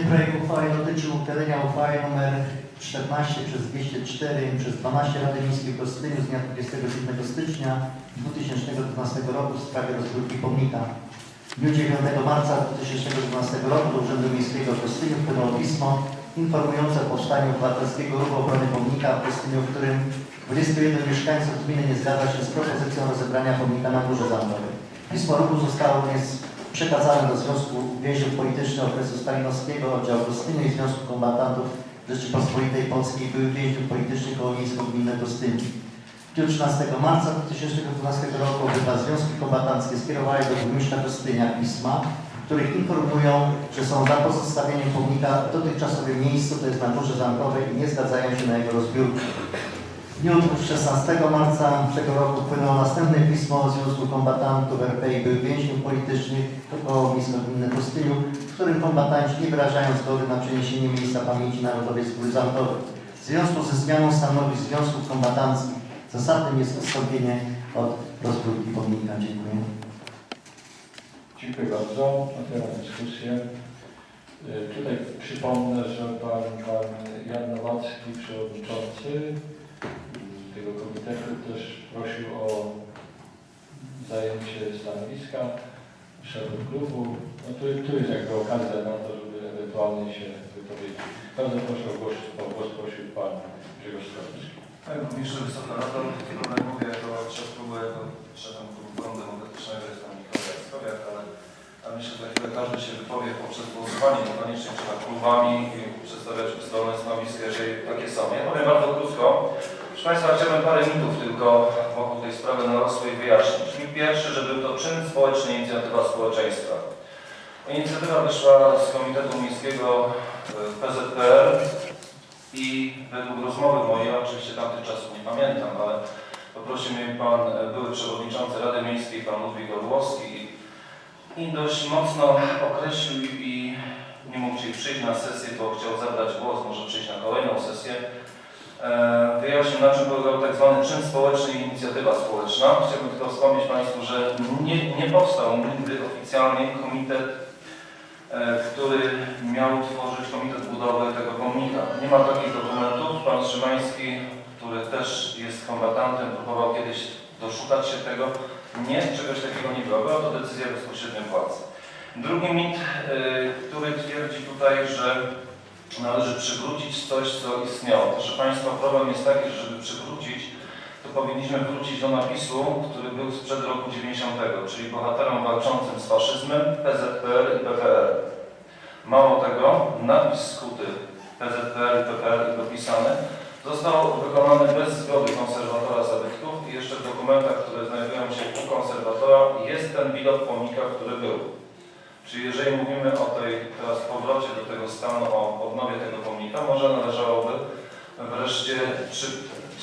projekt uchwały dotyczy uchylenia uchwały nr 14 przez 204 przez 12 Rady Miejskiej w Gostyniu z dnia 27 stycznia 2012 roku w sprawie rozbiórki pomnika. W dniu 9 marca 2012 roku do Urzędu Miejskiego w Gostyniu wpłynęło pismo informujące o powstaniu obywatelskiego ruchu obrony pomnika w Gostyniu, w którym 21 mieszkańców gminy nie zgadza się z propozycją rozebrania pomnika na Górze Zamkowej. Pismo ruchu zostało również przekazane do Związku Więźniów Politycznych okresu stalinowskiego, oddziału Gostyniu i Związku Kombatantów Rzeczypospolitej Polskiej byłych więźniów politycznych koło miejsko-gminne Gostyniu. W dniu 13 marca 2012 roku obydwa związki kombatanckie skierowały do burmistrza Gostynia pisma, w których informują, że są za pozostawieniem pomnika w dotychczasowym miejscu, to jest na Górze Zamkowej i nie zgadzają się na jego rozbiórkę. W dniu 16 marca tego roku wpłynęło następne pismo o Związku Kombatantów RP i byłych więźniów politycznych koło miejsko-gminne Gostyniu, w którym kombatanci nie wyrażają zgody na przeniesienie miejsca pamięci narodowej z Góry Zamkowej. W związku ze zmianą stanowisk związków kombatanckich zasadnym jest odstąpienie od rozbiórki pomnika. Dziękuję. Dziękuję bardzo. Otwieram dyskusję. Y, Tutaj przypomnę, że pan, pan Jan Nowacki, przewodniczący tego komitetu, też prosił o zajęcie stanowiska szefem klubu. No tu, tu jest jakby okazja na to, żeby ewentualnie się wypowiedzieć. Bardzo proszę o głos, o głos prosił pan Grzegorz Skarbski. Panie Burmistrzu, Wysoka Rado, tutaj mówię jako szef klubu, jako szefem klubu Prądu Demokratycznego, jestem Mikołaj Jaskowiak, ale, ale myślę, że za chwilę każdy się wypowie poprzez głosowanie, niekoniecznie trzeba klubami i przedstawiać ustalone stanowiska, jeżeli takie są. Ja powiem bardzo krótko. Państwa, chciałbym parę mitów tylko wokół tej sprawy narosłej wyjaśnić. Mit pierwszy, że był to czyn społeczny, inicjatywa społeczeństwa. Inicjatywa wyszła z Komitetu Miejskiego e, PZPR i według rozmowy mojej, oczywiście tamtych czasów nie pamiętam, ale poprosił mnie pan e, były przewodniczący Rady Miejskiej, pan Ludwik Orłowski i dość mocno określił i nie mógł dzisiaj przyjść na sesję, bo chciał zabrać głos, może przyjść na kolejną sesję. E, Wyjaśnił na czym polegał tak zwany czyn społeczny i inicjatywa społeczna. Chciałbym tylko wspomnieć Państwu, że nie, nie powstał nigdy oficjalnie komitet e, który miał tworzyć komitet budowy tego pomnika. Nie ma takich dokumentów. Pan Szymański, który też jest kombatantem, próbował kiedyś doszukać się tego. Nie, czegoś takiego nie było. Była to decyzja bezpośrednio władzy. Drugi mit, e, który twierdzi tutaj, że należy przywrócić coś, co istniało. Proszę Państwa, problem jest taki, że żeby przywrócić, to powinniśmy wrócić do napisu, który był sprzed roku 90, czyli bohaterom walczącym z faszyzmem, PZPR i PPR. Mało tego, napis skuty PZPR i PPR dopisany został wykonany bez zgody konserwatora zabytków i jeszcze w dokumentach, które znajdują się u konserwatora jest ten widok pomnika, który był. Czyli jeżeli mówimy o tej teraz powrocie do tego stanu, o odnowie tego pomnika, może należałoby wreszcie czy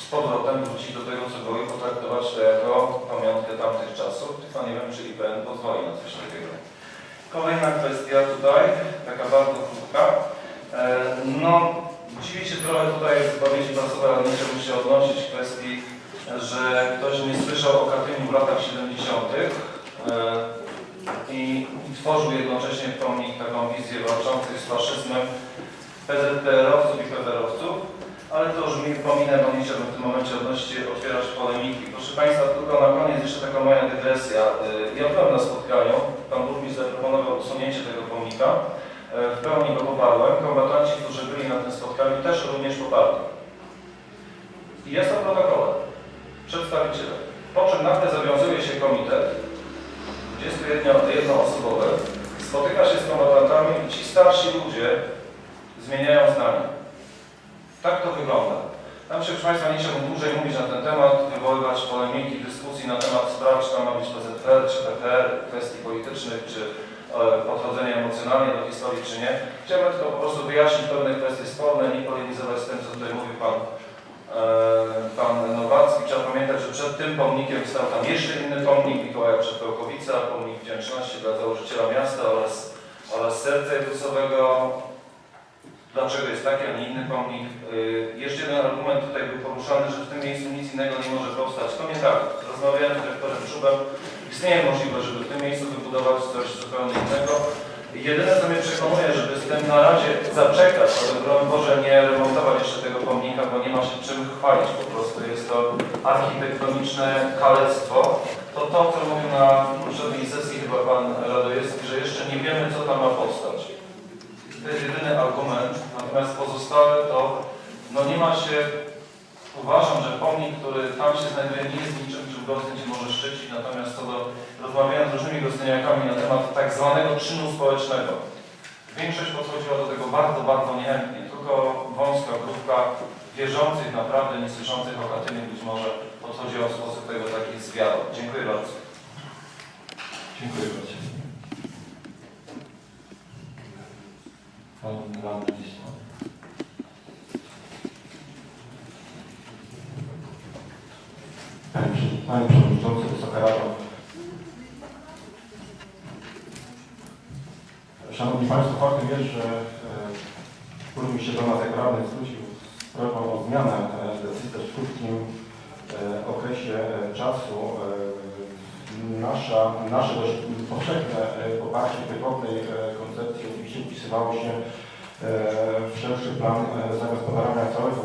z powrotem wrócić do tego, co było i potraktować to jako pamiątkę tamtych czasów. Tylko nie wiem, czy IPN pozwoli na coś takiego. Kolejna kwestia tutaj, taka bardzo krótka. E, No, dziwi się trochę tutaj w wypowiedzi prasowej radniczej musi się odnosić w kwestii, że ktoś nie słyszał o Katyniu w latach 70. e, i tworzył jednocześnie pomnik taką wizję walczących z faszyzmem PZPR-owców i PPR-owców, ale to już mi pominę, bo nie chciałbym w tym momencie odnosić, otwierać polemiki. Proszę Państwa, tylko na koniec jeszcze taka moja dygresja. Y, Ja byłem na spotkaniu, Pan Burmistrz zaproponował usunięcie tego pomnika. Y, W pełni go poparłem. Kombatanci, którzy byli na tym spotkaniu też również poparli. I jest to protokole. Przedstawiciele. Po czym nagle zawiązuje się komitet 21-osobowy, spotyka się z kombatantami i ci starsi ludzie zmieniają zdanie. Tak to wygląda. Tam się, proszę Państwa, nie chciałbym dłużej mówić na ten temat, wywoływać polemiki, dyskusji na temat spraw, czy tam ma być PZPR, czy PPR, kwestii politycznych, czy e, podchodzenia emocjonalnie do historii, czy nie. Chciałbym tylko po prostu wyjaśnić pewne kwestie sporne, nie polemizować z tym, co tutaj mówił Pan, e, pan Nowacki. Trzeba pamiętać, że przed tym pomnikiem stał tam jeszcze inny pomnik Mikołaja Przepełkowica, pomnik wdzięczności dla założyciela miasta oraz, oraz serca Jezusowego. Dlaczego jest taki, a nie inny pomnik? Yy, Jeszcze jeden argument tutaj był poruszany, że w tym miejscu nic innego nie może powstać. To nie tak. Rozmawiałem z dyrektorem Czubem. Istnieje możliwość, żeby w tym miejscu wybudować coś zupełnie innego. Jedyne, co mnie przekonuje, żeby z tym na razie zaczekać, ale broń Boże nie remontować jeszcze tego pomnika, bo nie ma się czym chwalić po prostu. Jest to architektoniczne kalectwo. To to, co mówił na poprzedniej sesji chyba Pan Radojewski, że jeszcze nie wiemy, co tam ma powstać. To jest jedyny argument, natomiast pozostałe to no nie ma się, uważam, że pomnik, który tam się znajduje nie jest niczym, czym Gostyń się może szczycić, natomiast co do, rozmawiając z różnymi gostyniakami na temat tak zwanego czynu społecznego, większość podchodziła do tego bardzo, bardzo niechętnie, tylko wąska grupka wierzących, naprawdę niesłyszących o Katyniu być może podchodziła w sposób tego taki zwiadu. Dziękuję bardzo. Dziękuję bardzo. Pan radny Panie Przewod- Panie Przewodniczący, Wysoka Rado. Szanowni Państwo, faktem jest, że e, burmistrz się do nas jako radny zwrócił z prośbą o zmianę e, decyzji też w krótkim e, okresie e, czasu. E, Nasza, nasze dość powszechne e, poparcie e, koncepcji oczywiście wpisywało się e, w szerszy plan e, zagospodarowania całego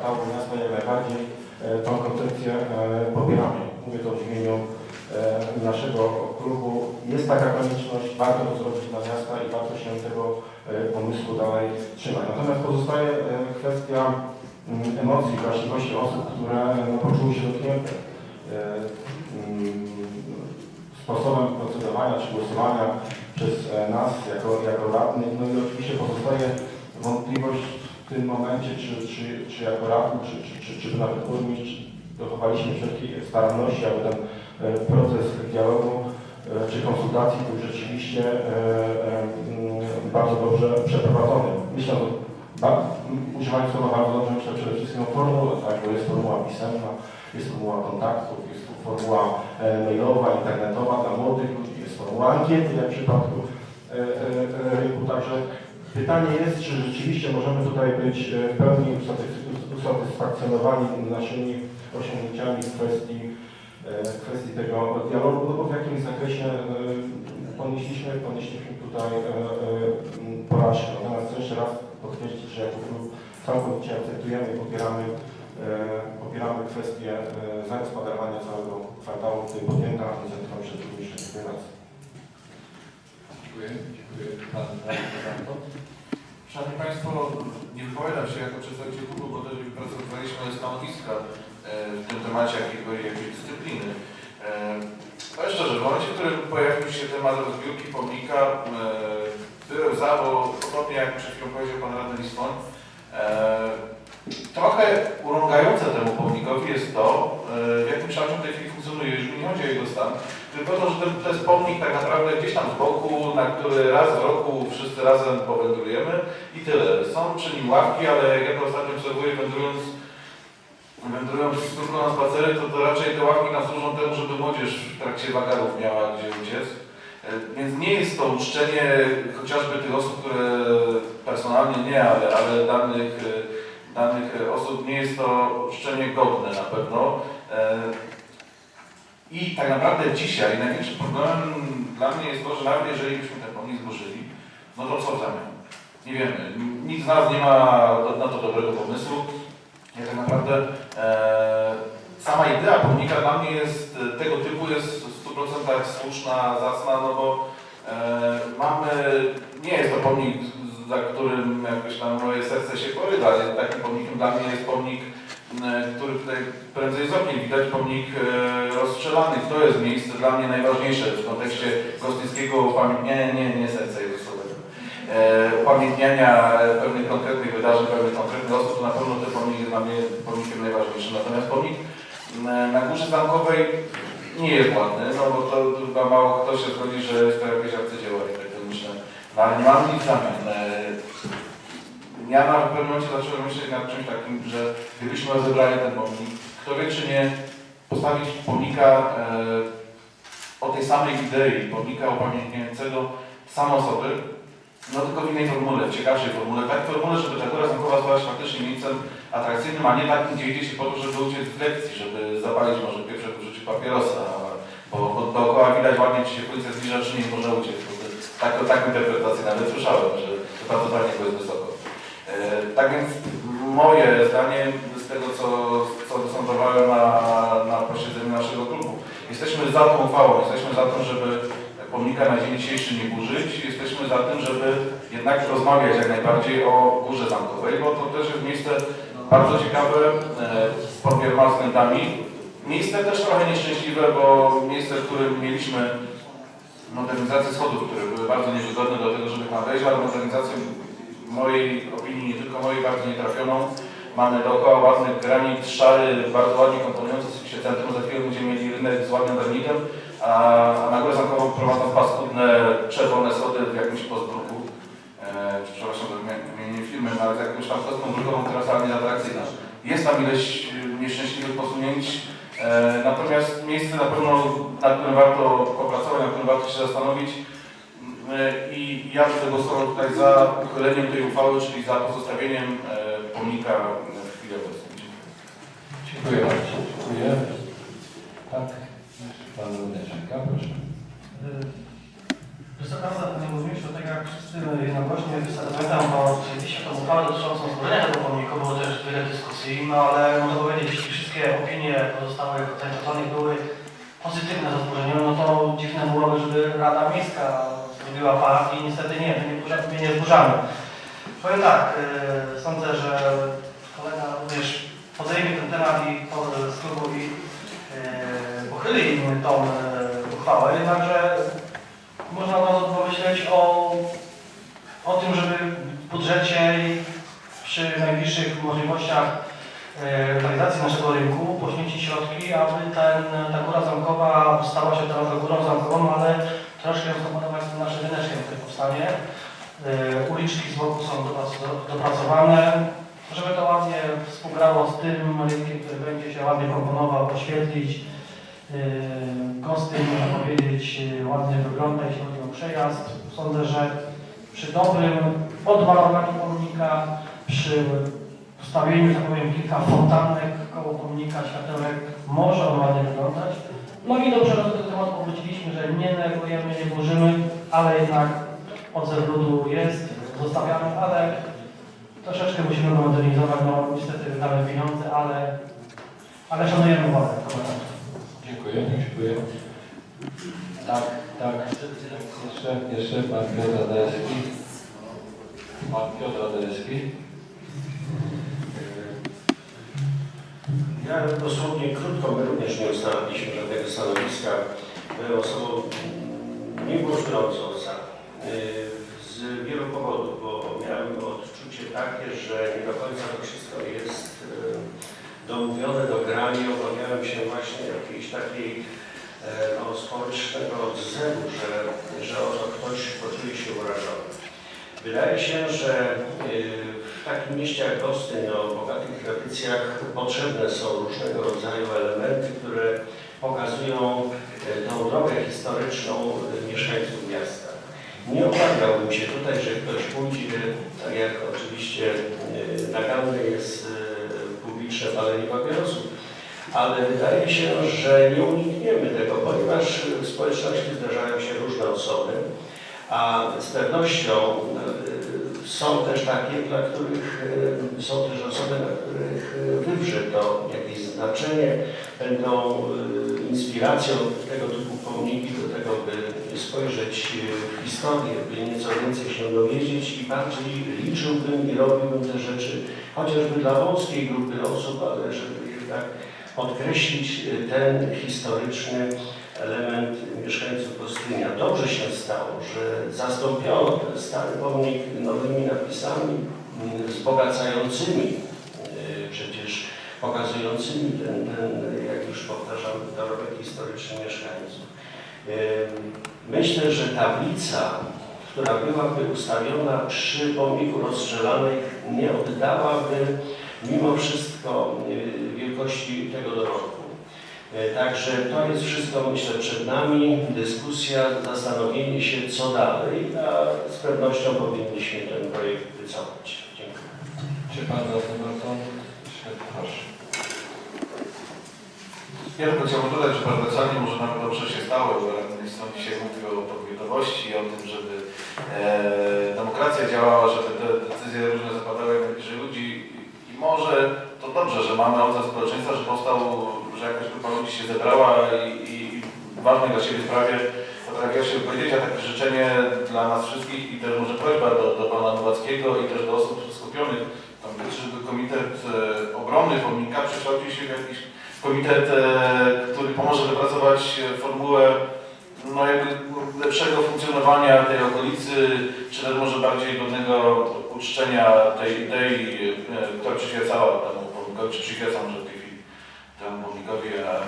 e, kwartału miasta jak najbardziej e, tą koncepcję e, popieramy. Mówię to w imieniu e, naszego klubu. Jest taka konieczność, warto to zrobić dla miasta i warto się tego pomysłu dalej trzymać. Natomiast pozostaje kwestia mm, emocji, wrażliwości osób, które no, poczuły się dotknięte mm, sposobem procedowania czy głosowania przez nas jako, jako radnych. No i oczywiście pozostaje wątpliwość w tym momencie, czy, czy, czy jako radny, czy, czy, czy, czy nawet burmistrz dochowaliśmy wszelkiej staranności, aby ten e, proces dialogu e, czy konsultacji był rzeczywiście e, mm, bardzo dobrze przeprowadzony. Myślę, używając słowa bardzo dobrze, myślę przede wszystkim o formule, tak, bo jest formuła pisemna, jest formuła kontaktów, jest formuła mailowa, internetowa dla młodych ludzi, jest formuła ankiety, jak w przypadku rynku. Także pytanie jest, czy rzeczywiście możemy tutaj być e, w pełni usatysf- usatysfakcjonowani naszymi osiągnięciami w kwestii, e, w kwestii tego dialogu, no bo w jakimś zakresie e, ponieśliśmy, ponieśliśmy tutaj porażkę. Natomiast jeszcze raz podkreślić, że jako klub całkowicie akceptujemy i popieramy popieramy kwestię zagospodarowania całego kwartału, który podjęta inicjatywa przez burmistrza. Bardzo. Dziękuję. Szanowni Państwo, nie wypowiadam się jako przedstawiciel klubu, bo też wypracowaliśmy stanowiska e, w tym temacie jakiego, jakiej dyscypliny. E, Powiem szczerze, w momencie, w którym pojawił się temat rozbiórki pomnika, e, byłem za, bo podobnie jak przed chwilą powiedział Pan Radny Liston, e, trochę urągające temu pomnikowi jest to, e, w jakim kształcie w tej chwili funkcjonuje, już nie chodzi o jego stan, tylko to, że ten, to jest pomnik tak naprawdę gdzieś tam z boku, na który raz w roku wszyscy razem powędrujemy i tyle. Są przy nim ławki, ale jak ja to ostatnio obserwuję wędrując, wędrując córką na spacery, to, to raczej te ławki nam służą temu, żeby młodzież w trakcie wagarów miała gdzie uciec. E, Więc nie jest to uczczenie chociażby tych osób, które personalnie nie, ale, ale danych, e, danych e, osób nie jest to uczczenie godne na pewno. E, i tak naprawdę dzisiaj największym problemem dla mnie jest to, że nawet jeżeli byśmy ten pomnik zburzyli, no to co zamian? Nie wiemy. Nikt z nas nie ma na to dobrego pomysłu. Ja tak naprawdę e, sama idea pomnika dla mnie jest e, tego typu jest w 100% słuszna, zacna, no bo e, mamy, nie jest to pomnik, za którym jakoś tam moje serce się porywa, takim pomnikiem dla mnie jest pomnik który tutaj prędzej z okien widać pomnik e, rozstrzelany. To jest miejsce dla mnie najważniejsze w kontekście gostyńskiego upamiętniania, nie, nie serca Jezusowego, e, upamiętniania pewnych konkretnych wydarzeń, pewnych konkretnych osób, to na pewno ten pomnik jest dla mnie pomnikiem najważniejszym. Natomiast pomnik na Górze Zamkowej nie jest ładny, no bo to chyba mało kto się zgodzi, że jest to jakieś arcydzieło architektoniczne. No ale nie mamy nic zamian. Ja na pewnym momencie zacząłem myśleć nad czymś takim, że gdybyśmy rozebrali ten pomnik, kto wie czy nie postawić pomnika e, o tej samej idei, pomnika upamiętniającego same osoby, no tylko w innej formule, w ciekawszej formule, tak formule, żeby ta góra zamkowa stała się faktycznie miejscem atrakcyjnym, a nie takim, gdzie idzie się po to, żeby uciec z lekcji, żeby zapalić może pierwsze w życiu papierosa, bo, bo dookoła widać ładnie, czy się policja zbliża, czy nie można uciec. Tak, taką interpretację nawet słyszałem, że to prawdopodobnie go jest wysoko. E, Tak więc moje zdanie z tego, co, co wysądowałem na, na posiedzeniu naszego klubu, jesteśmy za tą uchwałą, jesteśmy za tym, żeby pomnika na dzień dzisiejszy nie burzyć, jesteśmy za tym, żeby jednak rozmawiać jak najbardziej o Górze Zamkowej, bo to też jest miejsce bardzo ciekawe e, pod wieloma względami. Miejsce też trochę nieszczęśliwe, bo miejsce, w którym mieliśmy modernizację schodów, które były bardzo niewygodne do tego, żeby tam wejść, ale modernizację w mojej opinii, nie tylko mojej, bardzo nietrafioną. Mamy dookoła ładny granit szary, bardzo ładnie komponujący się centrum. Za chwilę będziemy mieli rynek z ładnym granitem, a na górę zamkową prowadzą paskudne czerwone schody w jakimś postbruku. E, przepraszam za wymienienie firmy, no ale z jakąś tam kostką brukową, która wcale nie atrakcyjna. Jest tam ileś e, nieszczęśliwych posunięć, e, natomiast miejsce na pewno, nad którym warto popracować, nad którym warto się zastanowić. E, I ja będę głosował tutaj za uchyleniem tej uchwały, czyli za pozostawieniem e, pomnika w chwili obecnej. Dziękuję bardzo. Dziękuję. Tak. Pan Leszczyka, proszę. Wysoka Rada, mówiliśmy o tego, jak wszyscy jednogłośnie pamiętam, bo rzeczywiście tą uchwałę dotyczącą stworzenia tego pomniku było też wiele dyskusji, no ale można powiedzieć, jeśli wszystkie opinie pozostałych zainteresowanych były pozytywne za no to dziwne byłoby, żeby Rada Miejska zrobiła part i niestety nie, my nie, burza- my nie zburzamy. Powiem tak, yy, sądzę, że kolega również podejmie ten temat i z klubu i yy, pochyli tą yy, uchwałę, jednakże można od razu pomyśleć o, o tym, żeby w budżecie i przy najbliższych możliwościach e, realizacji naszego rynku poświęcić środki, aby ten, ta góra zamkowa stała się teraz górą zamkową, ale troszkę ją naszym ryneczkiem, który powstanie. E, Uliczki z boku są doprac- dopracowane, żeby to ładnie współgrało z tym rynkiem, który będzie się ładnie komponował, oświetlić. Yy, Kostym, można powiedzieć, yy, ładnie wygląda, jeśli chodzi o przejazd. Sądzę, że przy dobrym odmalowaniu pomnika, przy wstawieniu, że tak powiem, kilka fontanek koło pomnika, światełek, może on ładnie wyglądać. No i dobrze, że do tego tematu powróciliśmy, że nie negujemy, nie burzymy, ale jednak odzew ludu jest, zostawiamy, ale troszeczkę musimy go modernizować, no niestety wydamy pieniądze, ale, ale szanujemy władzę. Dziękuję, dziękuję. Tak, tak. Jeszcze, jeszcze pan Piotr Adajewski. Pan Piotr Adajewski. Ja dosłownie krótko, my również nie ustaliliśmy żadnego stanowiska. Byłem osobą niegłośniącą za. y, Z wielu powodów, bo miałem odczucie takie, że nie do końca to wszystko jest y, domówione do grani. Obawiałem się właśnie jakiejś takiej e, no, społecznego odzewu, że, że oto ktoś poczuje się urażony. Wydaje się, że y, w takim mieście jak Gostyń o bogatych tradycjach potrzebne są różnego rodzaju elementy, które pokazują y, tą drogę historyczną y, mieszkańców miasta. Nie obawiałbym się tutaj, że ktoś pójdzie, tak jak oczywiście y, naganne jest publiczne palenie papierosów, ale wydaje się, że nie unikniemy tego, ponieważ w społeczności zdarzają się różne osoby, a z pewnością są też takie, dla których y, są też osoby, dla których y, wywrze to jakieś znaczenie, będą y, inspiracją tego typu pomniki do tego, by spojrzeć w historię, by nieco więcej się dowiedzieć i bardziej liczyłbym i robiłbym te rzeczy chociażby dla wąskiej grupy osób, ale żeby jednak podkreślić ten historyczny element mieszkańców Gostynia. Dobrze się stało, że zastąpiono ten stary pomnik nowymi napisami mm, wzbogacającymi, y, przecież pokazującymi ten, ten, jak już powtarzam, dorobek historyczny mieszkańców. Y, Myślę, że tablica, która byłaby ustawiona przy pomniku rozstrzelanych, nie oddałaby mimo wszystko y, wielkości tego dorobku. E, Także to jest wszystko, myślę, przed nami. Dyskusja, zastanowienie się, co dalej, a z pewnością powinniśmy ten projekt wycofać. Dziękuję. Czy pan radny Marton? Proszę. Ja tylko chciałbym dodać, że paradoksalnie może nam dobrze się stało, że Liston dzisiaj mówił o podmiotowości, o tym, żeby e, demokracja działała, że te, decyzje różne zapadały jak najbliżej ludzi i, i może to dobrze, że mamy odzew społeczeństwa, że powstał, że jakaś grupa ludzi się zebrała i, i ważnej dla siebie sprawie potrafiła się wypowiedzieć, a takie życzenie dla nas wszystkich i też może prośba do, do pana Nowackiego i też do osób skupionych, tam, żeby komitet e, obrony pomnika przekształcił się w jakiś komitet, e, który pomoże wypracować formułę no jakby lepszego funkcjonowania tej okolicy, czy też może bardziej godnego uczczenia tej idei, e, która przyświecała temu pomnikowi, czy przyświeca może w tej chwili temu pomnikowi, e,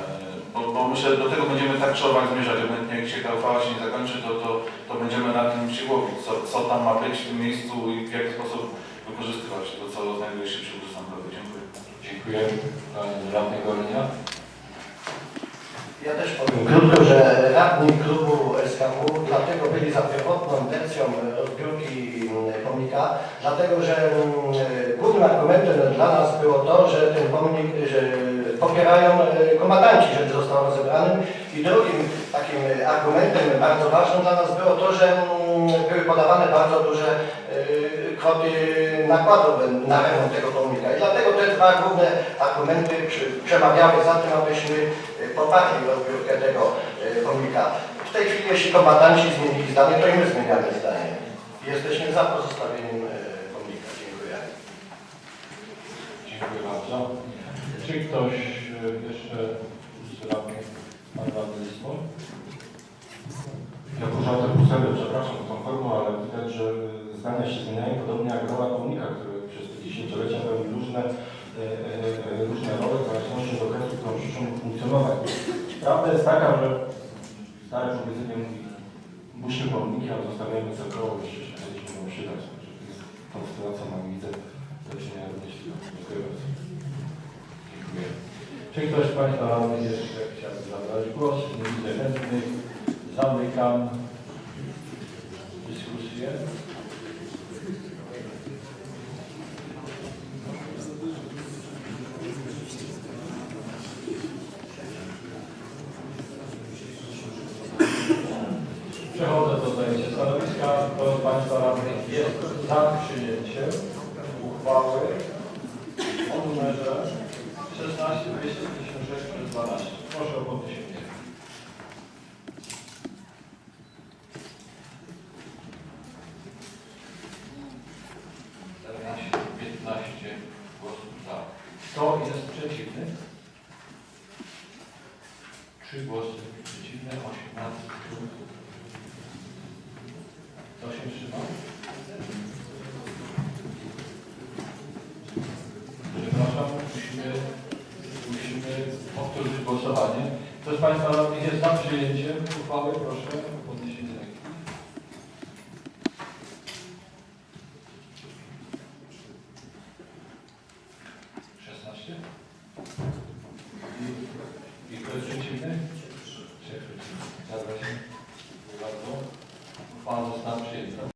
że do tego będziemy tak czy owak zmierzać, obojętnie jak się ta uchwała się nie zakończy, to, to, to będziemy na tym się łowić, co, co tam ma być w tym miejscu i w jaki sposób wykorzystywać to, co znajduje się przy zamkowy. Dziękuję. Dziękuję. Radny Gorenia. Ja też powiem krótko, że radni klubu SKW dlatego byli za pierwotną intencją rozbiórki mm, pomnika, dlatego że mm, głównym argumentem dla nas było to, że ten pomnik, że popierają e, kombatanci, żeby został rozebrany i drugim takim argumentem bardzo ważnym dla nas było to, że mm, były podawane bardzo duże e, kwoty nakładów na remont tego pomnika i dlatego te dwa główne argumenty przemawiały za tym, abyśmy e, poparli rozbiórkę tego e, pomnika. W tej chwili, jeśli kombatanci zmienili zdanie, to i my zmieniamy zdanie. Jesteśmy za pozostawieniem e, pomnika. Dziękuję. Dziękuję bardzo. Czy ktoś e, jeszcze z radnych, pan radny? Ja poruszam tę puselę, przepraszam za tą formę, ale widać, że zdania się zmieniają, podobnie jak rola pomnika, który przez te dziesięciolecia pełni różne, e, e, różne role w zależności od okresu, w którym funkcjonować. Prawda jest taka, że stare powiedzenie mówi, burzmy pomniki, ale zostawiamy całość, jeśli kiedyś będą przydać. To jest sytuacją, jak widzę, do czynienia również. Dziękuję bardzo. Czy ktoś z Państwa radnych jeszcze chciałby zabrać głos? Nie widzę chętnych. Zamykam dyskusję. Przechodzę do zajęcia stanowiska. Kto z Państwa radnych jest za przyjęciem much. Państwa jest za przyjęciem uchwały? Proszę